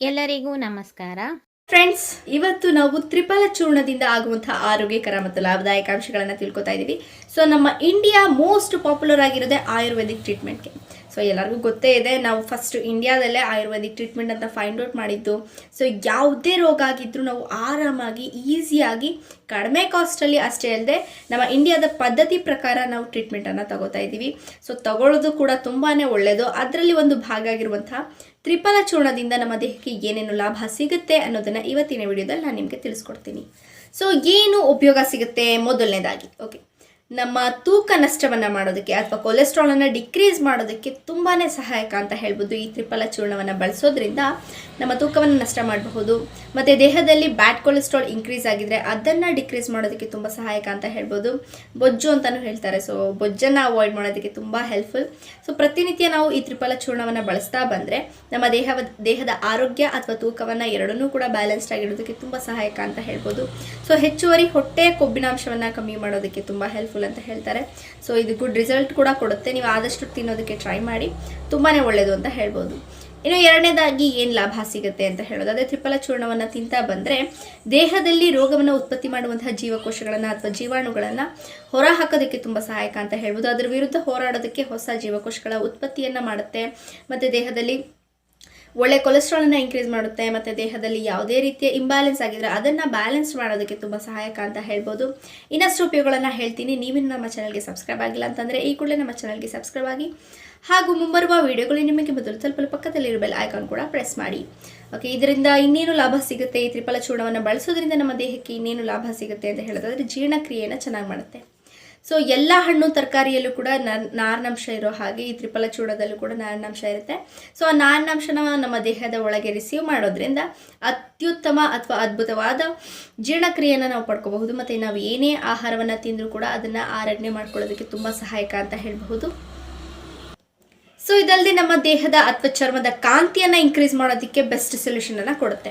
ಎಲ್ಲರಿಗೂ ನಮಸ್ಕಾರ. ಫ್ರೆಂಡ್ಸ್ ಇವತ್ತು ನಾವು ತ್ರಿಫಲ ಚೂರ್ಣದಿಂದ ಆಗುವಂತಹ ಆರೋಗ್ಯಕರ ಮತ್ತು ಲಾಭದಾಯಕ ಅಂಶಗಳನ್ನು ತಿಳ್ಕೊತಾ ಇದ್ದೀವಿ ಸೊ ನಮ್ಮ ಇಂಡಿಯಾ ಮೋಸ್ಟ್ ಪಾಪ್ಯುಲರ್ ಆಗಿರೋದೇ ಆಯುರ್ವೇದಿಕ್ ಟ್ರೀಟ್ಮೆಂಟ್ಗೆ ಸೊ ಎಲ್ಲರಿಗೂ ಗೊತ್ತೇ ಇದೆ, ನಾವು ಫಸ್ಟ್ ಇಂಡಿಯಾದಲ್ಲೇ ಆಯುರ್ವೇದಿಕ್ ಟ್ರೀಟ್ಮೆಂಟ್ ಅಂತ ಫೈಂಡ್ ಔಟ್ ಮಾಡಿದ್ದು. ಸೊ ಯಾವುದೇ ರೋಗ ಆಗಿದ್ರೂ ನಾವು ಆರಾಮಾಗಿ ಈಸಿಯಾಗಿ ಕಡಿಮೆ ಕಾಸ್ಟಲ್ಲಿ ಅಷ್ಟೇ ಅಲ್ಲದೆ ನಮ್ಮ ಇಂಡಿಯಾದ ಪದ್ಧತಿ ಪ್ರಕಾರ ನಾವು ಟ್ರೀಟ್ಮೆಂಟನ್ನು ತಗೋತಾ ಇದ್ದೀವಿ ಸೊ ತಗೊಳ್ಳೋದು ಕೂಡ ತುಂಬಾ ಒಳ್ಳೆಯದು ಅದರಲ್ಲಿ ಒಂದು ಭಾಗ ಆಗಿರುವಂತಹ ತ್ರಿಫಲ ಚೂರ್ಣದಿಂದ ನಮ್ಮ ದೇಹಕ್ಕೆ ಏನೇನು ಲಾಭ ಸಿಗುತ್ತೆ ಅನ್ನೋದನ್ನು ಇವತ್ತಿನ ವಿಡಿಯೋದಲ್ಲಿ ನಾನು ನಿಮಗೆ ತಿಳಿಸ್ಕೊಡ್ತೀನಿ. ಸೊ ಏನು ಉಪಯೋಗ ಸಿಗುತ್ತೆ? ಮೊದಲನೇದಾಗಿ. ಓಕೆ ನಮ್ಮ ತೂಕ ನಷ್ಟವನ್ನು ಮಾಡೋದಕ್ಕೆ ಅಥವಾ ಕೊಲೆಸ್ಟ್ರಾಲನ್ನು ಡಿಕ್ರೀಸ್ ಮಾಡೋದಕ್ಕೆ ತುಂಬಾ ಸಹಾಯಕ ಅಂತ ಹೇಳ್ಬೋದು ಈ ತ್ರಿಫಲ ಚೂರ್ಣವನ್ನು ಬಳಸೋದ್ರಿಂದ ನಮ್ಮ ತೂಕವನ್ನು ನಷ್ಟ ಮಾಡಬಹುದು. ಮತ್ತು ದೇಹದಲ್ಲಿ ಬ್ಯಾಡ್ ಕೊಲೆಸ್ಟ್ರಾಲ್ ಇನ್ಕ್ರೀಸ್ ಆಗಿದ್ರೆ ಅದನ್ನು ಡಿಕ್ರೀಸ್ ಮಾಡೋದಕ್ಕೆ ತುಂಬ ಸಹಾಯಕ ಅಂತ ಹೇಳ್ಬೋದು. ಬೊಜ್ಜು ಅಂತಲೂ ಹೇಳ್ತಾರೆ ಸೊ ಬೊಜ್ಜನ್ನು ಅವಾಯ್ಡ್ ಮಾಡೋದಕ್ಕೆ ತುಂಬ ಹೆಲ್ಪ್ಫುಲ್ ಸೊ ಪ್ರತಿನಿತ್ಯ ನಾವು ಈ ತ್ರಿಫಲ ಚೂರ್ಣವನ್ನು ಬಳಸ್ತಾ ಬಂದರೆ ನಮ್ಮ ದೇಹ ದೇಹದ ಆರೋಗ್ಯ ಅಥವಾ ತೂಕವನ್ನು ಎರಡನ್ನೂ ಕೂಡ ಬ್ಯಾಲೆನ್ಸ್ಡ್ ಆಗಿಡೋದಕ್ಕೆ ತುಂಬ ಸಹಾಯಕ ಅಂತ ಹೇಳ್ಬೋದು. ಸೊ ಹೆಚ್ಚುವರಿ ಹೊಟ್ಟೆ ಕೊಬ್ಬಿನಾಂಶವನ್ನು ಕಮ್ಮಿ ಮಾಡೋದಕ್ಕೆ ತುಂಬ ಹೆಲ್ಪ್ಫುಲ್ ಅಂತ ಹೇಳ್ತಾರೆ. ಸೊ ಇದು ಗುಡ್ ರಿಸಲ್ಟ್ ಕೂಡ ಕೊಡುತ್ತೆ. ನೀವು ಆದಷ್ಟು ತಿನ್ನೋದಕ್ಕೆ ಟ್ರೈ ಮಾಡಿ. ತುಂಬಾ ಒಳ್ಳೆಯದು ಅಂತ ಹೇಳ್ಬೋದು. ಇನ್ನು ಎರಡನೇದಾಗಿ ಏನು ಲಾಭ ಸಿಗುತ್ತೆ ಅಂತ ಹೇಳೋದು. ಅದೇ ತ್ರಿಪಲ ಚೂರ್ಣವನ್ನು ತಿಂತಾ ಬಂದರೆ ದೇಹದಲ್ಲಿ ರೋಗವನ್ನು ಉತ್ಪತ್ತಿ ಮಾಡುವಂತಹ ಜೀವಕೋಶಗಳನ್ನು ಅಥವಾ ಜೀವಾಣುಗಳನ್ನು ಹೊರ ಹಾಕೋದಕ್ಕೆ ತುಂಬ ಸಹಾಯಕ ಅಂತ ಹೇಳ್ಬೋದು. ಅದರ ವಿರುದ್ಧ ಹೋರಾಡೋದಕ್ಕೆ ಹೊಸ ಜೀವಕೋಶಗಳ ಉತ್ಪತ್ತಿಯನ್ನು ಮಾಡುತ್ತೆ. ಮತ್ತು ದೇಹದಲ್ಲಿ ಒಳ್ಳೆ ಕೊಲೆಸ್ಟ್ರಾಲನ್ನು ಇನ್ಕ್ರೀಸ್ ಮಾಡುತ್ತೆ, ಮತ್ತು ದೇಹದಲ್ಲಿ ಯಾವುದೇ ರೀತಿಯ ಇಂಬ್ಯಾಲೆನ್ಸ್ ಆಗಿದ್ರೆ ಅದನ್ನು ಬ್ಯಾಲೆನ್ಸ್ ಮಾಡೋದಕ್ಕೆ ತುಂಬ ಸಹಾಯಕ ಅಂತ ಹೇಳ್ಬೋದು. ಇನ್ನಷ್ಟು ಉಪಯೋಗಗಳನ್ನು ಹೇಳ್ತೀನಿ. ನೀವಿನ್ನು ನಮ್ಮ ಚಾನಲ್ಗೆ ಸಬ್ಸ್ಕ್ರೈಬ್ ಆಗಿಲ್ಲ ಅಂತಂದರೆ ಈ ಕೂಡಲೇ ನಮ್ಮ ಚಾನಲ್ಗೆ ಸಬ್ಸ್ಕ್ರೈಬ್ ಆಗಿ. ಹಾಗೂ ಮುಂಬರುವ ವಿಡಿಯೋಗಳು ನಿಮಗೆ ಮೊದಲು ತಲುಪಲು ಪಕ್ಕದಲ್ಲಿ ಬೆಲ್ ಐಕಾನ್ ಕೂಡ ಪ್ರೆಸ್ ಮಾಡಿ. ಓಕೆ ಇದರಿಂದ ಇನ್ನೇನು ಲಾಭ ಸಿಗುತ್ತೆ? ಈ ತ್ರಿಫಲ ಚೂರ್ಣವನ್ನು ಬಳಸೋದ್ರಿಂದ ನಮ್ಮ ದೇಹಕ್ಕೆ ಇನ್ನೇನು ಲಾಭ ಸಿಗುತ್ತೆ ಅಂತ ಹೇಳೋದಾದರೆ ಜೀರ್ಣಕ್ರಿಯೆಯನ್ನು ಚೆನ್ನಾಗಿ ಮಾಡುತ್ತೆ. ಸೊ ಎಲ್ಲ ಹಣ್ಣು ತರಕಾರಿಯಲ್ಲೂ ಕೂಡ ನರ್- ನಾರಿನಂಶ ಇರೋ ಹಾಗೆ ಈ ತ್ರಿಫಲ ಚೂಡದಲ್ಲೂ ಕೂಡ ನಾರಿನಂಶ ಇರುತ್ತೆ. ಸೊ ಆ ನಾರಿನಂಶನ ನಮ್ಮ ದೇಹದ ಒಳಗೆ ರಿಸೀವ್ ಮಾಡೋದ್ರಿಂದ ಅತ್ಯುತ್ತಮ ಅಥವಾ ಅದ್ಭುತವಾದ ಜೀರ್ಣಕ್ರಿಯೆಯನ್ನು ನಾವು ಪಡ್ಕೋಬಹುದು. ಮತ್ತು ನಾವು ಏನೇ ಆಹಾರವನ್ನು ತಿಂದರೂ ಕೂಡ ಅದನ್ನು ಆರಣ್ಯ ಮಾಡ್ಕೊಳ್ಳೋದಕ್ಕೆ ತುಂಬ ಸಹಾಯಕ ಅಂತ ಹೇಳಬಹುದು. ಸೊ ಇದಲ್ಲದೆ ನಮ್ಮ ದೇಹದ ಅಥವಾ ಚರ್ಮದ ಕಾಂತಿಯನ್ನು ಇನ್ಕ್ರೀಸ್ ಮಾಡೋದಕ್ಕೆ ಬೆಸ್ಟ್ ಸೊಲ್ಯೂಷನ್ ಅನ್ನ ಕೊಡುತ್ತೆ.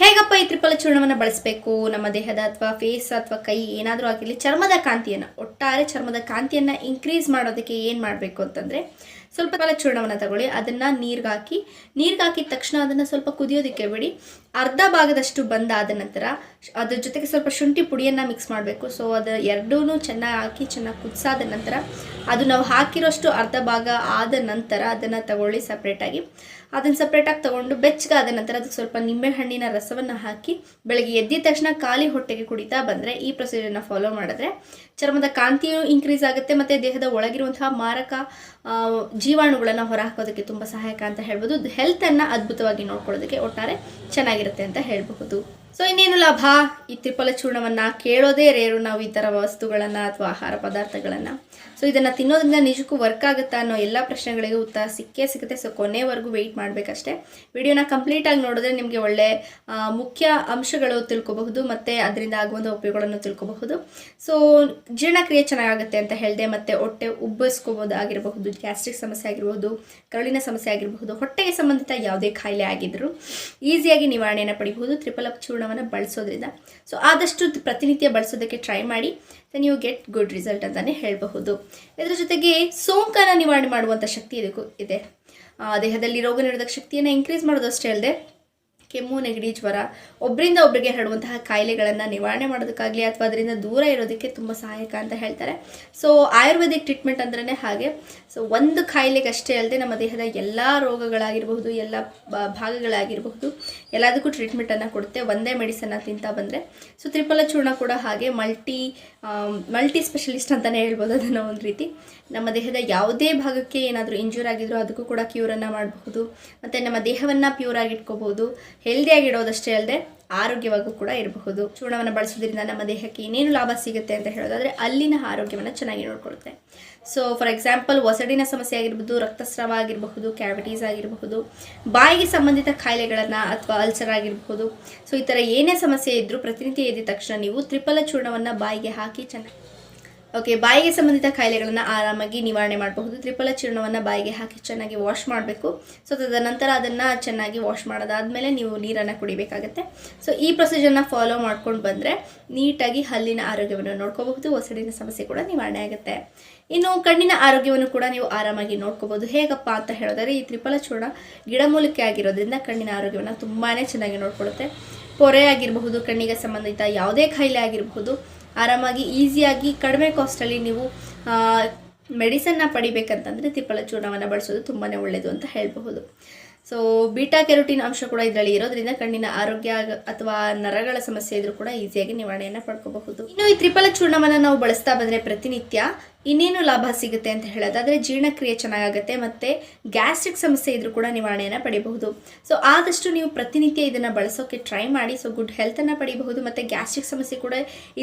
ಹೇಗಪ್ಪ ಈ ತ್ರಿಫಲ ಚೂರ್ಣವನ್ನು ಬಳಸಬೇಕು? ನಮ್ಮ ದೇಹದ ಅಥವಾ ಫೇಸ್ ಅಥವಾ ಕೈ ಏನಾದರೂ ಆಗಿರಲಿ ಚರ್ಮದ ಕಾಂತಿಯನ್ನು, ಒಟ್ಟಾರೆ ಚರ್ಮದ ಕಾಂತಿಯನ್ನು ಇನ್ಕ್ರೀಸ್ ಮಾಡೋದಕ್ಕೆ ಏನು ಮಾಡಬೇಕು ಅಂತಂದರೆ, ಸ್ವಲ್ಪ ಕಾಲ ಚೂರ್ಣವನ್ನು ತಗೊಳ್ಳಿ. ಅದನ್ನು ನೀರಿಗೆ ಹಾಕಿ ತಕ್ಷಣ ಅದನ್ನು ಸ್ವಲ್ಪ ಕುದಿಯೋದಕ್ಕೆ ಬಿಡಿ. ಅರ್ಧ ಭಾಗದಷ್ಟು ಬಂದಾದ ನಂತರ ಅದ್ರ ಜೊತೆಗೆ ಸ್ವಲ್ಪ ಶುಂಠಿ ಪುಡಿಯನ್ನು ಮಿಕ್ಸ್ ಮಾಡಬೇಕು. ಸೊ ಅದು ಎರಡೂ ಚೆನ್ನಾಗಿ ಹಾಕಿ ಚೆನ್ನಾಗಿ ಕುದಿಸಾದ ನಂತರ ಅದು ನಾವು ಹಾಕಿರೋಷ್ಟು ಅರ್ಧ ಭಾಗ ಆದ ನಂತರ ಅದನ್ನು ತಗೊಳ್ಳಿ ಸಪ್ರೇಟಾಗಿ ಅದನ್ನು ಸಪ್ರೇಟಾಗಿ ತಗೊಂಡು ಬೆಚ್ಚಗಾದ ನಂತರ ಅದಕ್ಕೆ ಸ್ವಲ್ಪ ನಿಂಬೆ ಹಣ್ಣಿನ ರಸವನ್ನು ಹಾಕಿ ಬೆಳಗ್ಗೆ ಎದ್ದಿದ ತಕ್ಷಣ ಖಾಲಿ ಹೊಟ್ಟೆಗೆ ಕುಡಿತಾ ಬಂದರೆ ಈ ಪ್ರೊಸೀಜರ್ನ ಫಾಲೋ ಮಾಡಿದ್ರೆ ಚರ್ಮದ ಕಾಂತಿಯು ಇನ್ಕ್ರೀಸ್ ಆಗುತ್ತೆ ಮತ್ತು ದೇಹದ ಒಳಗಿರುವಂತಹ ಮಾರಕ ಜೀವಾಣುಗಳನ್ನು ಹೊರಹಾಕೋದಕ್ಕೆ ತುಂಬ ಸಹಾಯಕ ಅಂತ ಹೇಳ್ಬೋದು. ಹೆಲ್ತನ್ನು ಅದ್ಭುತವಾಗಿ ನೋಡ್ಕೊಳ್ಳೋದಕ್ಕೆ ಒಟ್ಟಾರೆ ಚೆನ್ನಾಗಿರುತ್ತೆ. ಅಂತ ಹೇಳಬಹುದು. ಸೊ ಇನ್ನೇನು ಲಾಭ? ಈ ತ್ರಿಫಲ ಚೂರ್ಣವನ್ನು ಕೇಳೋದೇ ರೇರು ನಾವು ಈ ಥರ ವಸ್ತುಗಳನ್ನು ಅಥವಾ ಆಹಾರ ಪದಾರ್ಥಗಳನ್ನು. ಸೊ ಇದನ್ನು ತಿನ್ನೋದ್ರಿಂದ ನಿಜಕ್ಕೂ ವರ್ಕ್ ಆಗುತ್ತಾ ಅನ್ನೋ ಎಲ್ಲ ಪ್ರಶ್ನೆಗಳಿಗೆ ಉತ್ತರ ಸಿಕ್ಕೇ ಸಿಗುತ್ತೆ. ಸೊ ಕೊನೆವರೆಗೂ ವೆಯ್ಟ್ ಮಾಡಬೇಕಷ್ಟೇ. ವಿಡಿಯೋನ ಕಂಪ್ಲೀಟಾಗಿ ನೋಡಿದ್ರೆ ನಿಮಗೆ ಒಳ್ಳೆ ಮುಖ್ಯ ಅಂಶಗಳು ತಿಳ್ಕೊಬಹುದು ಮತ್ತು ಅದರಿಂದ ಆಗುವಂಥ ಉಪಯೋಗಗಳನ್ನು ತಿಳ್ಕೊಬಹುದು. ಸೊ ಜೀರ್ಣಕ್ರಿಯೆ ಚೆನ್ನಾಗುತ್ತೆ ಅಂತ ಹೇಳಿದೆ, ಮತ್ತು ಹೊಟ್ಟೆ ಉಬ್ಬಿಸ್ಕೋಬೋದಾಗಿರಬಹುದು, ಗ್ಯಾಸ್ಟ್ರಿಕ್ ಸಮಸ್ಯೆ ಆಗಿರಬಹುದು, ಕರುಳಿನ ಸಮಸ್ಯೆ ಆಗಿರಬಹುದು, ಹೊಟ್ಟೆಗೆ ಸಂಬಂಧಿತ ಯಾವುದೇ ಖಾಯಿಲೆ ಆಗಿದ್ದರೂ ಈಸಿಯಾಗಿ ನಿವಾರಣೆಯನ್ನು ಪಡಿಬಹುದು. ತ್ರಿಫಲ ಚೂರ್ಣವನ್ನು ಬಳಸೋದ್ರಿಂದ. ಸೊ ಆದಷ್ಟು ಪ್ರತಿನಿತ್ಯ ಬಳಸೋದಕ್ಕೆ ಟ್ರೈ ಮಾಡಿ then you get good result ಅಂತಲೇ ಹೇಳಬಹುದು. ಇದರ ಜೊತೆಗೆ ಸೋಂಕನ್ನು ನಿವಾರಣೆ ಮಾಡುವಂಥ ಶಕ್ತಿ ಇದಕ್ಕೂ ಇದೆ. ದೇಹದಲ್ಲಿ ರೋಗ ನಿರೋಧಕ ಶಕ್ತಿಯನ್ನು ಇನ್ಕ್ರೀಸ್ ಮಾಡೋದು ಅಷ್ಟೇ ಅಲ್ಲದೆ ಕೆಮ್ಮು, ನೆಗಡಿ, ಜ್ವರ ಒಬ್ಬರಿಂದ ಒಬ್ಬರಿಗೆ ಹರಡುವಂತಹ ಕಾಯಿಲೆಗಳನ್ನು ನಿವಾರಣೆ ಮಾಡೋದಕ್ಕಾಗಲಿ ಅಥವಾ ಅದರಿಂದ ದೂರ ಇರೋದಕ್ಕೆ ತುಂಬ ಸಹಾಯಕ ಅಂತ ಹೇಳ್ತಾರೆ. ಸೊ ಆಯುರ್ವೇದಿಕ್ ಟ್ರೀಟ್ಮೆಂಟ್ ಅಂದ್ರೇ ಹಾಗೆ. ಸೊ ಒಂದು ಕಾಯಿಲೆಗೆ ಅಷ್ಟೇ ಅಲ್ಲದೆ ನಮ್ಮ ದೇಹದ ಎಲ್ಲ ರೋಗಗಳಾಗಿರಬಹುದು, ಎಲ್ಲ ಭಾಗಗಳಾಗಿರಬಹುದು, ಎಲ್ಲದಕ್ಕೂ ಟ್ರೀಟ್ಮೆಂಟನ್ನು ಕೊಡುತ್ತೆ. ಒಂದೇ ಮೆಡಿಸನ್ನ ತಿಂತಾ ಬಂದರೆ. ಸೊ ತ್ರಿಫಲ ಚೂರ್ಣ ಕೂಡ ಹಾಗೆ ಮಲ್ಟಿ ಮಲ್ಟಿ ಸ್ಪೆಷಲಿಸ್ಟ್ ಅಂತಲೇ ಹೇಳ್ಬೋದು ಅದನ್ನು ಒಂದು ರೀತಿ. ನಮ್ಮ ದೇಹದ ಯಾವುದೇ ಭಾಗಕ್ಕೆ ಏನಾದರೂ ಇಂಜೂರ್ ಆಗಿದ್ರೂ ಅದಕ್ಕೂ ಕೂಡ ಕ್ಯೂರನ್ನು ಮಾಡಬಹುದು. ಮತ್ತು ನಮ್ಮ ದೇಹವನ್ನು ಪ್ಯೂರ್ ಆಗಿ ಹೆಲ್ದಿಯಾಗಿಡೋದಷ್ಟೇ ಅಲ್ಲದೆ ಆರೋಗ್ಯವಾಗೂ ಕೂಡ ಇರಬಹುದು. ಚೂರ್ಣವನ್ನು ಬಳಸೋದ್ರಿಂದ ನಮ್ಮ ದೇಹಕ್ಕೆ ಏನೇನು ಲಾಭ ಸಿಗುತ್ತೆ ಅಂತ ಹೇಳೋದಾದರೆ ಅಲ್ಲಿನ ಆರೋಗ್ಯವನ್ನು ಚೆನ್ನಾಗಿ ನೋಡ್ಕೊಳ್ಳುತ್ತೆ ಸೊ ಫಾರ್ ಎಕ್ಸಾಂಪಲ್ ಒಸಡಿನ ಸಮಸ್ಯೆ ಆಗಿರ್ಬೋದು ರಕ್ತಸ್ರಾವ ಆಗಿರಬಹುದು ಕ್ಯಾವಿಟೀಸ್ ಆಗಿರಬಹುದು, ಬಾಯಿಗೆ ಸಂಬಂಧಿತ ಕಾಯಿಲೆಗಳನ್ನು ಅಥವಾ ಅಲ್ಸರ್ ಆಗಿರಬಹುದು. ಸೊ ಈ ಥರ ಏನೇ ಸಮಸ್ಯೆ ಇದ್ದರೂ ಪ್ರತಿನಿತ್ಯ ಎದ್ದ ತಕ್ಷಣ ನೀವು ತ್ರಿಪಲ ಚೂರ್ಣವನ್ನು ಬಾಯಿಗೆ ಹಾಕಿ ಚೆನ್ನಾಗಿ ಓಕೆ ಬಾಯಿಗೆ ಸಂಬಂಧಿತ ಕಾಯಿಲೆಗಳನ್ನು ಆರಾಮಾಗಿ ನಿವಾರಣೆ ಮಾಡಬಹುದು. ತ್ರಿಫಲ ಚೂರ್ಣವನ್ನು ಬಾಯಿಗೆ ಹಾಕಿ ಚೆನ್ನಾಗಿ ವಾಶ್ ಮಾಡಬೇಕು. ಸೊ ತದನಂತರ ಅದನ್ನು ಚೆನ್ನಾಗಿ ವಾಶ್ ಮಾಡೋದಾದಮೇಲೆ ನೀವು ನೀರನ್ನು ಕುಡಿಬೇಕಾಗತ್ತೆ. ಸೊ ಈ ಪ್ರೊಸೀಜರ್ನ ಫಾಲೋ ಮಾಡ್ಕೊಂಡು ಬಂದರೆ ನೀಟಾಗಿ ಹಲ್ಲಿನ ಆರೋಗ್ಯವನ್ನು ನೋಡ್ಕೋಬಹುದು. ಒಸಡಿನ ಸಮಸ್ಯೆ ಕೂಡ ನಿವಾರಣೆ ಆಗುತ್ತೆ. ಇನ್ನು ಕಣ್ಣಿನ ಆರೋಗ್ಯವನ್ನು ಕೂಡ ನೀವು ಆರಾಮಾಗಿ ನೋಡ್ಕೋಬಹುದು. ಹೇಗಪ್ಪ ಅಂತ ಹೇಳಿದ್ರೆ ಈ ತ್ರಿಫಲ ಚೂರ್ಣ ಗಿಡಮೂಲಿಕೆ ಆಗಿರೋದ್ರಿಂದ ಕಣ್ಣಿನ ಆರೋಗ್ಯವನ್ನು ತುಂಬಾ ಚೆನ್ನಾಗಿ ನೋಡ್ಕೊಳ್ಳುತ್ತೆ ಪೊರೆ ಆಗಿರಬಹುದು, ಕಣ್ಣಿಗೆ ಸಂಬಂಧಿತ ಯಾವುದೇ ಕಾಯಿಲೆ ಆಗಿರಬಹುದು ಆರಾಮಾಗಿ, ಈಸಿಯಾಗಿ, ಕಡಿಮೆ ಕಾಸ್ಟಲ್ಲಿ ನೀವು ಮೆಡಿಸನ್ನ ಪಡಿಬೇಕಂತಂದರೆ ತಿಪ್ಪಲ ಚೂರ್ಣವನ್ನು ಬಳಸೋದು ತುಂಬಾ ಒಳ್ಳೆಯದು ಅಂತ ಹೇಳಬಹುದು. ಸೊ ಬೀಟಾ ಕೆರೋಟಿನ್ ಅಂಶ ಕೂಡ ಇದರಲ್ಲಿ ಇರೋದ್ರಿಂದ ಕಣ್ಣಿನ ಆರೋಗ್ಯ ಅಥವಾ ನರಗಳ ಸಮಸ್ಯೆ ಇದ್ರೂ ಕೂಡ ಈಸಿಯಾಗಿ ನಿವಾರಣೆಯನ್ನು ಪಡ್ಕೋಬಹುದು. ಇನ್ನು ಈ ತ್ರಿಫಲ ಚೂರ್ಣವನ್ನು ನಾವು ಬಳಸ್ತಾ ಬಂದರೆ ಪ್ರತಿನಿತ್ಯ ಇನ್ನೇನು ಲಾಭ ಸಿಗುತ್ತೆ ಅಂತ ಹೇಳೋದಾದರೆ ಜೀರ್ಣಕ್ರಿಯೆ ಚೆನ್ನಾಗಾಗುತ್ತೆ ಮತ್ತು ಗ್ಯಾಸ್ಟ್ರಿಕ್ ಸಮಸ್ಯೆ ಇದ್ರೂ ಕೂಡ ನಿವಾರಣೆಯನ್ನು ಪಡೆಯಬಹುದು ಸೊ ಆದಷ್ಟು ನೀವು ಪ್ರತಿನಿತ್ಯ ಇದನ್ನು ಬಳಸೋಕ್ಕೆ ಟ್ರೈ ಮಾಡಿ ಸೊ ಗುಡ್ ಹೆಲ್ತನ್ನು ಪಡಿಬಹುದು ಮತ್ತು ಗ್ಯಾಸ್ಟ್ರಿಕ್ ಸಮಸ್ಯೆ ಕೂಡ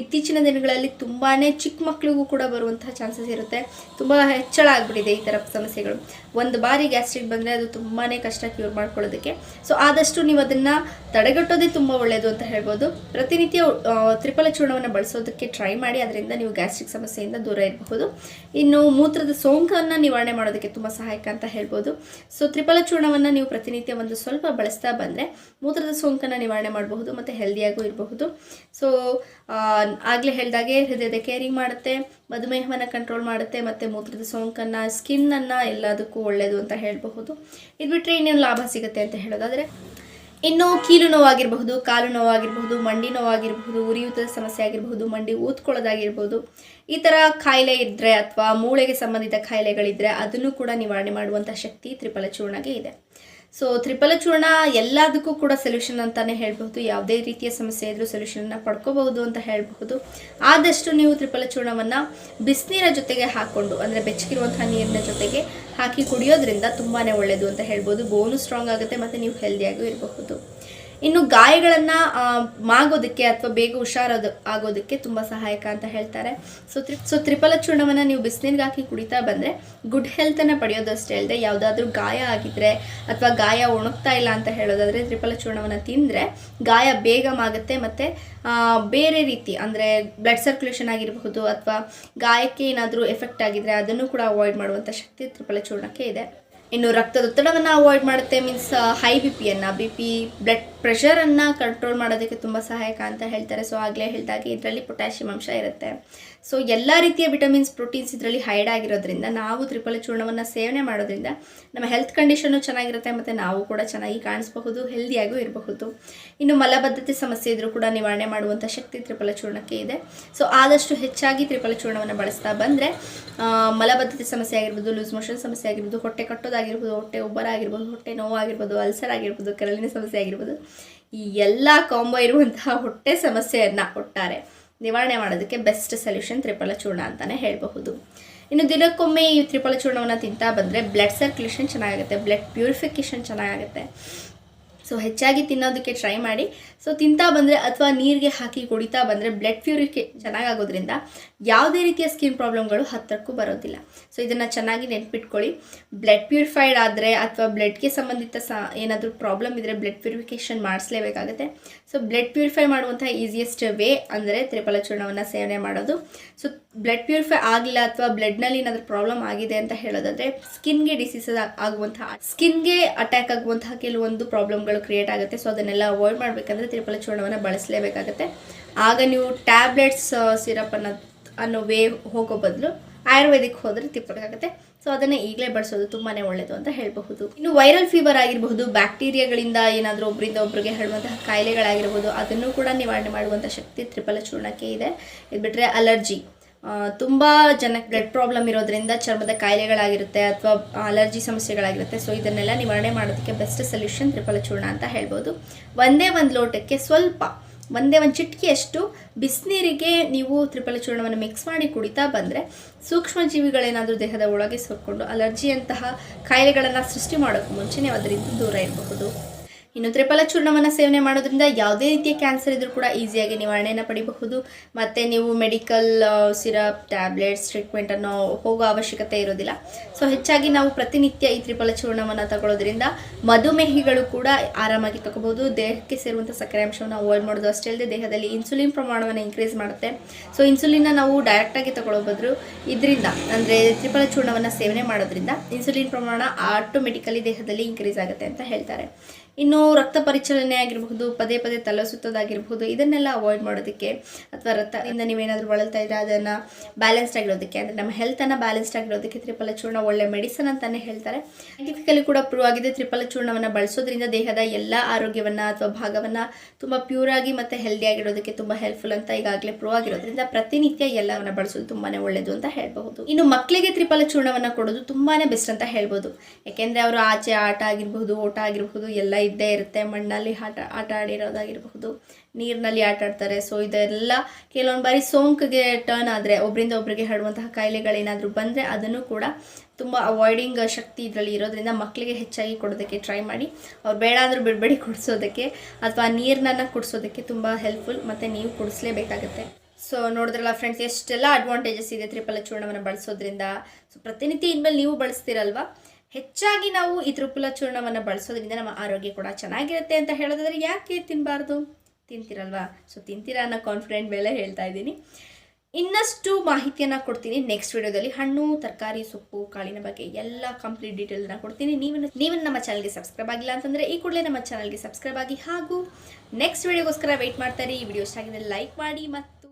ಇತ್ತೀಚಿನ ದಿನಗಳಲ್ಲಿ ತುಂಬಾ ಚಿಕ್ಕ ಮಕ್ಕಳಿಗೂ ಕೂಡ ಬರುವಂತಹ ಚಾನ್ಸಸ್ ಇರುತ್ತೆ. ತುಂಬ ಹೆಚ್ಚಳ ಆಗಿಬಿಟ್ಟಿದೆ ಈ ಥರ ಸಮಸ್ಯೆಗಳು. ಒಂದು ಬಾರಿ ಗ್ಯಾಸ್ಟ್ರಿಕ್ ಬಂದರೆ ಅದು ತುಂಬಾ ಕಷ್ಟ ಕ್ಯೂರ್ ಮಾಡ್ಕೊಳ್ಳೋದಕ್ಕೆ. ಸೊ ಆದಷ್ಟು ನೀವು ಅದನ್ನು ತಡೆಗಟ್ಟೋದೇ ತುಂಬ ಒಳ್ಳೆಯದು ಅಂತ ಹೇಳ್ಬೋದು. ಪ್ರತಿನಿತ್ಯ ತ್ರಿಪಲ ಚೂರ್ಣವನ್ನು ಬಳಸೋದಕ್ಕೆ ಟ್ರೈ ಮಾಡಿ, ಅದರಿಂದ ನೀವು ಗ್ಯಾಸ್ಟ್ರಿಕ್ ಸಮಸ್ಯೆಯಿಂದ ದೂರ ಇರಬಹುದು. ಇನ್ನು ಮೂತ್ರದ ಸೋಂಕನ್ನು ನಿವಾರಣೆ ಮಾಡೋದಕ್ಕೆ ತುಂಬ ಸಹಾಯಕ ಅಂತ ಹೇಳ್ಬೋದು. ಸೊ ತ್ರಿಫಲ ಚೂರ್ಣವನ್ನು ನೀವು ಪ್ರತಿನಿತ್ಯ ಒಂದು ಸ್ವಲ್ಪ ಬಳಸ್ತಾ ಬಂದರೆ ಮೂತ್ರದ ಸೋಂಕನ್ನು ನಿವಾರಣೆ ಮಾಡಬಹುದು ಮತ್ತು ಹೆಲ್ದಿಯಾಗೂ ಇರಬಹುದು. ಸೊ ಆಗಲೇ ಹೇಳಿದಾಗೆ ಹೃದಯದ ಕೇರಿಂಗ್ ಮಾಡುತ್ತೆ, ಮಧುಮೇಹವನ್ನು ಕಂಟ್ರೋಲ್ ಮಾಡುತ್ತೆ, ಮತ್ತು ಮೂತ್ರದ ಸೋಂಕನ್ನು ಸ್ಕಿನ್ನನ್ನು ಎಲ್ಲದಕ್ಕೂ ಒಳ್ಳೆಯದು ಅಂತ ಹೇಳಬಹುದು. ಇದು ಬಿಟ್ಟರೆ ಇನ್ನೇನು ಲಾಭ ಸಿಗುತ್ತೆ ಅಂತ ಹೇಳೋದಾದರೆ ಇನ್ನು ಕೀಲು ನೋವಾಗಿರಬಹುದು, ಕಾಲು ನೋವಾಗಿರಬಹುದು, ಮಂಡಿ ನೋವಾಗಿರಬಹುದು, ಉರಿಯೂತದ ಸಮಸ್ಯೆ ಆಗಿರಬಹುದು, ಮಂಡಿ ಊದ್ಕೊಳ್ಳೋದಾಗಿರ್ಬೋದು ಈ ಥರ ಕಾಯಿಲೆ ಇದ್ದರೆ ಅಥವಾ ಮೂಳೆಗೆ ಸಂಬಂಧಿತ ಕಾಯಿಲೆಗಳಿದ್ದರೆ ಅದನ್ನು ಕೂಡ ನಿವಾರಣೆ ಮಾಡುವಂಥ ಶಕ್ತಿ ತ್ರಿಫಲ ಚೂರ್ಣಗೆ ಇದೆ. ಸೊ ತ್ರಿಫಲ ಚೂರ್ಣ ಎಲ್ಲದಕ್ಕೂ ಕೂಡ ಸೊಲ್ಯೂಷನ್ ಅಂತಲೇ ಹೇಳ್ಬಹುದು. ಯಾವುದೇ ರೀತಿಯ ಸಮಸ್ಯೆ ಇದ್ರೂ ಸೊಲ್ಯೂಷನ್ನ ಪಡ್ಕೋಬಹುದು ಅಂತ ಹೇಳಬಹುದು. ಆದಷ್ಟು ನೀವು ತ್ರಿಫಲ ಚೂರ್ಣವನ್ನು ಬಿಸಿನೀರ ಜೊತೆಗೆ ಹಾಕ್ಕೊಂಡು ಅಂದರೆ ಬೆಚ್ಚಗಿರುವಂತಹ ನೀರಿನ ಜೊತೆಗೆ ಹಾಕಿ ಕುಡಿಯೋದ್ರಿಂದ ತುಂಬಾ ಒಳ್ಳೆಯದು ಅಂತ ಹೇಳ್ಬೋದು ಬೋನು ಸ್ಟ್ರಾಂಗ್ ಆಗುತ್ತೆ, ಮತ್ತು ನೀವು ಹೆಲ್ದಿಯಾಗೂ ಇರಬಹುದು. ಇನ್ನು ಗಾಯಗಳನ್ನು ಮಾಗೋದಕ್ಕೆ ಅಥವಾ ಬೇಗ ಹುಷಾರೋದು, ಆಗೋದಕ್ಕೆ ತುಂಬ ಸಹಾಯಕ ಅಂತ ಹೇಳ್ತಾರೆ. ಸೊ ತ್ರಿ ಸೊ ತ್ರಿಫಲ ಚೂರ್ಣವನ್ನು ನೀವು ಬಿಸಿನೀರಿಗೆ ಹಾಕಿ ಕುಡಿತಾ ಬಂದರೆ ಗುಡ್ ಹೆಲ್ತನ್ನು ಪಡೆಯೋದಷ್ಟೇ ಅಲ್ಲದೆ ಯಾವುದಾದ್ರೂ ಗಾಯ ಆಗಿದ್ರೆ ಅಥವಾ ಗಾಯ ಒಣಗ್ತಾ ಇಲ್ಲ ಅಂತ ಹೇಳೋದಾದರೆ ತ್ರಿಫಲ ಚೂರ್ಣವನ್ನು ತಿಂದರೆ ಗಾಯ ಬೇಗ ಮಾಗುತ್ತೆ ಮತ್ತು ಬೇರೆ ರೀತಿ ಅಂದರೆ ಬ್ಲಡ್ ಸರ್ಕ್ಯುಲೇಷನ್ ಆಗಿರಬಹುದು ಅಥವಾ ಗಾಯಕ್ಕೆ ಏನಾದರೂ ಎಫೆಕ್ಟ್ ಆಗಿದ್ರೆ ಅದನ್ನು ಕೂಡ ಅವಾಯ್ಡ್ ಮಾಡುವಂಥ ಶಕ್ತಿ ತ್ರಿಫಲ ಚೂರ್ಣಕ್ಕೆ ಇದೆ. ಇನ್ನು ರಕ್ತದೊತ್ತಡವನ್ನು ಅವಾಯ್ಡ್ ಮಾಡುತ್ತೆ ಮೀನ್ಸ್ ಹೈ ಬಿ ಪಿಯನ್ನು ಬಿ ಪಿ ಬ್ಲಡ್ ಪ್ರೆಷರನ್ನು ಕಂಟ್ರೋಲ್ ಮಾಡೋದಕ್ಕೆ ತುಂಬ ಸಹಾಯಕ ಅಂತ ಹೇಳ್ತಾರೆ. ಸೊ ಆಗಲೇ ಹೇಳ್ದಾಗೆ ಇದರಲ್ಲಿ ಪೊಟ್ಯಾಷಿಯಂ ಅಂಶ ಇರುತ್ತೆ. ಸೊ ಎಲ್ಲ ರೀತಿಯ ವಿಟಮಿನ್ಸ್ ಪ್ರೋಟೀನ್ಸ್ ಇದರಲ್ಲಿ ಹೈಡ್ ಆಗಿರೋದ್ರಿಂದ, ನಾವು ತ್ರಿಪಲ ಚೂರ್ಣವನ್ನು ಸೇವನೆ ಮಾಡೋದ್ರಿಂದ ನಮ್ಮ ಹೆಲ್ತ್ ಕಂಡೀಷನ್ನು ಚೆನ್ನಾಗಿರುತ್ತೆ, ಮತ್ತು ನಾವು ಕೂಡ ಚೆನ್ನಾಗಿ ಕಾಣಿಸಬಹುದು ಹೆಲ್ದಿಯಾಗೂ ಇರಬಹುದು. ಇನ್ನು ಮಲಬದ್ಧತೆ ಸಮಸ್ಯೆ ಇದ್ರೂ ಕೂಡ ನಿವಾರಣೆ ಮಾಡುವಂಥ ಶಕ್ತಿ ತ್ರಿಫಲ ಚೂರ್ಣಕ್ಕೆ ಇದೆ. ಸೊ ಆದಷ್ಟು ಹೆಚ್ಚಾಗಿ ತ್ರಿಪಲ ಚೂರ್ಣವನ್ನು ಬಳಸ್ತಾ ಬಂದರೆ ಮಲಬದ್ಧತೆ ಸಮಸ್ಯೆ ಆಗಿರ್ಬೋದು ಲೂಸ್ ಮೋಷನ್ ಸಮಸ್ಯೆ ಆಗಿರ್ಬೋದು, ಹೊಟ್ಟೆ ಕಟ್ಟೋದಾಗಿರ್ಬೋದು ಹೊಟ್ಟೆ ಆಗಿರ್ಬೋದು, ಹೊಟ್ಟೆ ನೋವಾಗಿರ್ಬೋದು ಅಲ್ಸರ್ ಆಗಿರ್ಬೋದು, ಕರಳಿನ ಸಮಸ್ಯೆ ಆಗಿರ್ಬೋದು, ಈ ಎಲ್ಲ ಕಾಂಬೋ ಇರುವಂತಹ ಹೊಟ್ಟೆ ಸಮಸ್ಯೆಯನ್ನು ಒಟ್ಟಾರೆ ನಿವಾರಣೆ ಮಾಡೋದಕ್ಕೆ ಬೆಸ್ಟ್ ಸೊಲ್ಯೂಷನ್ ತ್ರಿಫಲ ಚೂರ್ಣ ಅಂತಲೇ ಹೇಳಬಹುದು. ಇನ್ನು ದಿನಕ್ಕೊಮ್ಮೆ ಈ ತ್ರಿಫಲ ಚೂರ್ಣವನ್ನು ತಿಂತಾ ಬಂದರೆ ಬ್ಲಡ್ ಸರ್ಕ್ಯುಲೇಷನ್ ಚೆನ್ನಾಗುತ್ತೆ ಬ್ಲಡ್ ಪ್ಯೂರಿಫಿಕೇಷನ್ ಚೆನ್ನಾಗುತ್ತೆ ಸೊ ಹೆಚ್ಚಾಗಿ ತಿನ್ನೋದಕ್ಕೆ ಟ್ರೈ ಮಾಡಿ. ಸೊ ತಿಂತಾ ಬಂದರೆ ಅಥವಾ ನೀರಿಗೆ ಹಾಕಿ ಕುಡಿತಾ ಬಂದರೆ ಬ್ಲಡ್ ಪ್ಯೂರಿಫಿಕೇ ಚೆನ್ನಾಗಾಗೋದ್ರಿಂದ ಯಾವುದೇ ರೀತಿಯ ಸ್ಕಿನ್ ಪ್ರಾಬ್ಲಮ್ಗಳು ಹತ್ತಿರಕ್ಕೂ ಬರೋದಿಲ್ಲ. ಸೊ ಇದನ್ನು ಚೆನ್ನಾಗಿ ನೆನ್ಪಿಟ್ಕೊಳ್ಳಿ. ಬ್ಲಡ್ ಪ್ಯೂರಿಫೈಡ್ ಆದರೆ ಅಥವಾ ಬ್ಲಡ್ಗೆ ಸಂಬಂಧಿತ ಸ ಏನಾದರೂ ಪ್ರಾಬ್ಲಮ್ ಇದ್ದರೆ ಬ್ಲಡ್ ಪ್ಯೂರಿಫಿಕೇಷನ್ ಮಾಡಿಸ್ಲೇಬೇಕಾಗುತ್ತೆ. ಸೊ ಬ್ಲಡ್ ಪ್ಯೂರಿಫೈ ಮಾಡುವಂಥ ಈಸಿಯೆಸ್ಟ್ ವೇ ಅಂದರೆ ತ್ರಿಪಲ ಚೂರ್ಣವನ್ನು ಸೇವನೆ ಮಾಡೋದು. ಸೊ ಬ್ಲಡ್ ಪ್ಯೂರಿಫೈ ಆಗಿಲ್ಲ ಅಥವಾ ಬ್ಲಡ್ನಲ್ಲಿ ಏನಾದರೂ ಪ್ರಾಬ್ಲಮ್ ಆಗಿದೆ ಅಂತ ಹೇಳೋದಾದರೆ ಸ್ಕಿನ್ಗೆ ಡಿಸೀಸಸ್ ಆಗುವಂತಹ ಸ್ಕಿನ್ಗೆ ಅಟ್ಯಾಕ್ ಆಗುವಂತಹ ಕೆಲವೊಂದು ಪ್ರಾಬ್ಲಮ್ಗಳು ಕ್ರಿಯೇಟ್ ಆಗುತ್ತೆ. ಸೊ ಅದನ್ನೆಲ್ಲ ಅವಾಯ್ಡ್ ಮಾಡಬೇಕಂದ್ರೆ ತ್ರಿಫಲ ಚೂರ್ಣವನ್ನು ಬಳಸಲೇಬೇಕಾಗುತ್ತೆ. ಆಗ ನೀವು ಟ್ಯಾಬ್ಲೆಟ್ಸ್ ಸಿರಪ್ ಅನ್ನೋ ಅನ್ನೋ ವೇ ಹೋಗೋ ಬದಲು ಆಯುರ್ವೇದಿಕ್ ಹೋದರೆ ತಿಪ್ಪಬೇಕಾಗುತ್ತೆ. ಸೊ ಅದನ್ನು ಈಗಲೇ ಬಳಸೋದು ತುಂಬಾ ಒಳ್ಳೆಯದು ಅಂತ ಹೇಳಬಹುದು. ಇನ್ನು ವೈರಲ್ ಫೀವರ್ ಆಗಿರಬಹುದು ಬ್ಯಾಕ್ಟೀರಿಯಾಗಳಿಂದ ಏನಾದರೂ ಒಬ್ಬರಿಂದ ಒಬ್ಬರಿಗೆ ಹರಡುವಂತಹ ಕಾಯಿಲೆಗಳಾಗಿರ್ಬೋದು ಅದನ್ನು ಕೂಡ ನಿವಾರಣೆ ಮಾಡುವಂಥ ಶಕ್ತಿ ತ್ರಿಫಲ ಚೂರ್ಣಕ್ಕೆ ಇದೆ. ಇದು ಬಿಟ್ಟರೆ ಅಲರ್ಜಿ ತುಂಬ ಜನಕ್ಕೆ ಬ್ಲಡ್ ಪ್ರಾಬ್ಲಮ್ ಇರೋದ್ರಿಂದ ಚರ್ಮದ ಕಾಯಿಲೆಗಳಾಗಿರುತ್ತೆ ಅಥವಾ ಅಲರ್ಜಿ ಸಮಸ್ಯೆಗಳಾಗಿರುತ್ತೆ. ಸೊ ಇದನ್ನೆಲ್ಲ ನಿವಾರಣೆ ಮಾಡೋದಕ್ಕೆ ಬೆಸ್ಟ್ ಸೊಲ್ಯೂಷನ್ ತ್ರಿಫಲ ಚೂರ್ಣ ಅಂತ ಹೇಳ್ಬೋದು. ಒಂದೇ ಒಂದು ಲೋಟಕ್ಕೆ ಸ್ವಲ್ಪ, ಒಂದೇ ಒಂದು ಚಿಟಿಕೆಯಷ್ಟು ಬಿಸಿನೀರಿಗೆ ನೀವು ತ್ರಿಫಲ ಚೂರ್ಣವನ್ನು ಮಿಕ್ಸ್ ಮಾಡಿ ಕುಡಿತಾ ಬಂದರೆ ಸೂಕ್ಷ್ಮ ಜೀವಿಗಳೇನಾದರೂ ದೇಹದ ಒಳಗೆ ಸುರ್ಕೊಂಡು ಅಲರ್ಜಿಯಂತಹ ಕಾಯಿಲೆಗಳನ್ನು ಸೃಷ್ಟಿ ಮಾಡೋಕ್ಕೂ ಮುಂಚೆ ನೀವು ಅದರಿಂದ ದೂರ ಇರಬಹುದು. ಇನ್ನು ತ್ರಿಫಲ ಚೂರ್ಣವನ್ನು ಸೇವನೆ ಮಾಡೋದ್ರಿಂದ ಯಾವುದೇ ರೀತಿಯ ಕ್ಯಾನ್ಸರ್ ಇದ್ರೂ ಕೂಡ ಈಸಿಯಾಗಿ ನಿವಾರಣೆಯನ್ನು ಪಡಿಬಹುದು. ಮತ್ತು ನೀವು ಮೆಡಿಕಲ್ ಸಿರಪ್, ಟ್ಯಾಬ್ಲೆಟ್ಸ್ ಟ್ರೀಟ್ಮೆಂಟನ್ನು ಹೋಗೋ ಅವಶ್ಯಕತೆ ಇರೋದಿಲ್ಲ. ಸೊ ಹೆಚ್ಚಾಗಿ ನಾವು ಪ್ರತಿನಿತ್ಯ ಈ ತ್ರಿಫಲ ಚೂರ್ಣವನ್ನು ತಗೊಳ್ಳೋದ್ರಿಂದ ಮಧುಮೇಹಿಗಳು ಕೂಡ ಆರಾಮಾಗಿ ತಗೋಬಹುದು. ದೇಹಕ್ಕೆ ಸೇರುವಂಥ ಸಕ್ಕರೆ ಅಂಶವನ್ನು ಅವಾಯ್ಡ್ ಮಾಡೋದು ಅಷ್ಟೇ ಅಲ್ಲದೆ ದೇಹದಲ್ಲಿ ಇನ್ಸುಲಿನ್ ಪ್ರಮಾಣವನ್ನು ಇನ್ಕ್ರೀಸ್ ಮಾಡುತ್ತೆ. ಸೊ ಇನ್ಸುಲಿನ್ನ ನಾವು ಡೈರೆಕ್ಟಾಗಿ ತಗೊಳ್ಳೋ ಬದಲು ಇದರಿಂದ, ಅಂದರೆ ತ್ರಿಫಲ ಚೂರ್ಣವನ್ನು ಸೇವನೆ ಮಾಡೋದ್ರಿಂದ ಇನ್ಸುಲಿನ್ ಪ್ರಮಾಣ ಆಟೋಮೆಟಿಕಲಿ ದೇಹದಲ್ಲಿ ಇನ್ಕ್ರೀಸ್ ಆಗುತ್ತೆ ಅಂತ ಹೇಳ್ತಾರೆ. ಇನ್ನು ರಕ್ತ ಪರಿಚಲನೆ ಆಗಿರಬಹುದು, ಪದೇ ಪದೇ ತಲೆ ಇದನ್ನೆಲ್ಲ ಅವಾಯ್ಡ್ ಮಾಡೋದಕ್ಕೆ ಅಥವಾ ರಕ್ತದಿಂದ ನೀವೇನಾದರೂ ಬಳಲ್ತಾ ಇದ್ರೆ ಅದನ್ನು ಬ್ಯಾಲೆನ್ಸ್ಡ್ ಆಗಿರೋದಕ್ಕೆ ಅಂದರೆ ನಮ್ಮ ಹೆಲ್ತನ್ನು ಬ್ಯಾಲೆನ್ಸ್ಡ್ ಆಗಿರೋದಕ್ಕೆ ತ್ರಿಫಲ ಚೂರ್ಣ ಒಳ್ಳೆ ಮೆಡಿಸನ್ ಅಂತಲೇ ಹೇಳ್ತಾರೆ. ಸೈಂಟಿಫಿಕಲಿ ಕೂಡ ಪ್ರೂವ್ ಆಗಿದೆ ತ್ರಿಫಲ ಚೂರ್ಣವನ್ನು ಬಳಸೋದ್ರಿಂದ ದೇಹದ ಎಲ್ಲ ಆರೋಗ್ಯವನ್ನು ಅಥವಾ ಭಾಗವನ್ನು ತುಂಬ ಪ್ಯೂರಾಗಿ ಮತ್ತು ಹೆಲ್ದಿ ಆಗಿರೋದಕ್ಕೆ ತುಂಬ ಹೆಲ್ಪ್ಫುಲ್ ಅಂತ ಈಗಾಗಲೇ ಪ್ರೂವ್ ಆಗಿರೋದ್ರಿಂದ ಪ್ರತಿನಿತ್ಯ ಎಲ್ಲವನ್ನು ಬಳಸೋದು ತುಂಬಾ ಒಳ್ಳೆಯದು ಅಂತ ಹೇಳಬಹುದು. ಇನ್ನು ಮಕ್ಕಳಿಗೆ ತ್ರಿಫಲ ಚೂರ್ಣವನ್ನು ಕೊಡೋದು ತುಂಬಾ ಬೆಸ್ಟ್ ಅಂತ ಹೇಳ್ಬೋದು ಯಾಕೆಂದರೆ ಅವರು ಆಚೆ, ಆಟ ಆಗಿರಬಹುದು, ಓಟ ಆಗಿರಬಹುದು, ಎಲ್ಲ ಇದ್ದೇ ಇರುತ್ತೆ, ಮಣ್ಣಲ್ಲಿ ಆಟ ಆಟ ಆಡಿರೋದಾಗಿರಬಹುದು, ನೀರಿನಲ್ಲಿ ಆಟ ಆಡ್ತಾರೆ. ಸೊ ಇದೆಲ್ಲ ಕೆಲವೊಂದು ಬಾರಿ ಸೋಂಕಿಗೆ ಟರ್ನ್ ಆದರೆ ಒಬ್ಬರಿಂದ ಒಬ್ಬರಿಗೆ ಹರಡುವಂತಹ ಕಾಯಿಲೆಗಳೇನಾದರೂ ಬಂದರೆ ಅದನ್ನು ಕೂಡ ತುಂಬ ಅವಾಯ್ಡಿಂಗ್ ಶಕ್ತಿ ಇದರಲ್ಲಿ ಇರೋದ್ರಿಂದ ಮಕ್ಕಳಿಗೆ ಹೆಚ್ಚಾಗಿ ಕೊಡೋದಕ್ಕೆ ಟ್ರೈ ಮಾಡಿ. ಅವ್ರು ಬೇಡ ಅಂದರೂ ಬಿಡಬೇಡಿ ಕುಡಿಸೋದಕ್ಕೆ, ಅಥವಾ ನೀರನ್ನ ಕುಡಿಸೋದಕ್ಕೆ ತುಂಬ ಹೆಲ್ಪ್ಫುಲ್ ಮತ್ತು ನೀವು ಕುಡಿಸ್ಲೇಬೇಕಾಗುತ್ತೆ. ಸೊ ನೋಡಿದ್ರಲ್ಲ ಫ್ರೆಂಡ್ಸ್ ಎಷ್ಟೆಲ್ಲ ಅಡ್ವಾಂಟೇಜಸ್ ಇದೆ ತ್ರಿಫಲ ಚೂರ್ಣವನ್ನು ಬಳಸೋದ್ರಿಂದ. ಸೊ ಪ್ರತಿನಿತ್ಯ ಇನ್ಮೇಲೆ ನೀವು ಬಳಸ್ತೀರಲ್ವಾ? ಹೆಚ್ಚಾಗಿ ನಾವು ಈ ತ್ರಿಪುಲ ಚೂರ್ಣವನ್ನು ಬಳಸೋದ್ರಿಂದ ನಮ್ಮ ಆರೋಗ್ಯ ಕೂಡ ಚೆನ್ನಾಗಿರುತ್ತೆ ಅಂತ ಹೇಳೋದಾದ್ರೆ ಯಾಕೆ ತಿನ್ನಬಾರ್ದು ತಿಂತೀರಲ್ವಾ? ಸೊ ತಿಂತೀರ ಅನ್ನೋ ಕಾನ್ಫಿಡೆಂಟ್ ಮೇಲೆ ಹೇಳ್ತಾ ಇದ್ದೀನಿ. ಇನ್ನಷ್ಟು ಮಾಹಿತಿಯನ್ನು ಕೊಡ್ತೀನಿ ನೆಕ್ಸ್ಟ್ ವಿಡಿಯೋದಲ್ಲಿ. ಹಣ್ಣು, ತರಕಾರಿ, ಸೊಪ್ಪು, ಕಾಳಿನ ಬಗ್ಗೆ ಎಲ್ಲ ಕಂಪ್ಲೀಟ್ ಡೀಟೇಲ್ನ ಕೊಡ್ತೀನಿ. ನೀವು ನೀವು ನಮ್ಮ ಚಾನಲ್ಗೆ ಸಬ್ಸ್ಕ್ರೈಬ್ ಆಗಿಲ್ಲ ಅಂತಂದರೆ ಈ ಕೂಡಲೇ ನಮ್ಮ ಚಾನಲ್ಗೆ ಸಬ್ಸ್ಕ್ರೈಬ್ ಆಗಿ ಹಾಗೂ ನೆಕ್ಸ್ಟ್ ವಿಡಿಯೋಗೋಸ್ಕರ ವೆಯ್ಟ್ ಮಾಡ್ತಾರೆ ಈ ವಿಡಿಯೋ ಇಷ್ಟ ಆಗಿದೆ ಲೈಕ್ ಮಾಡಿ ಮತ್ತು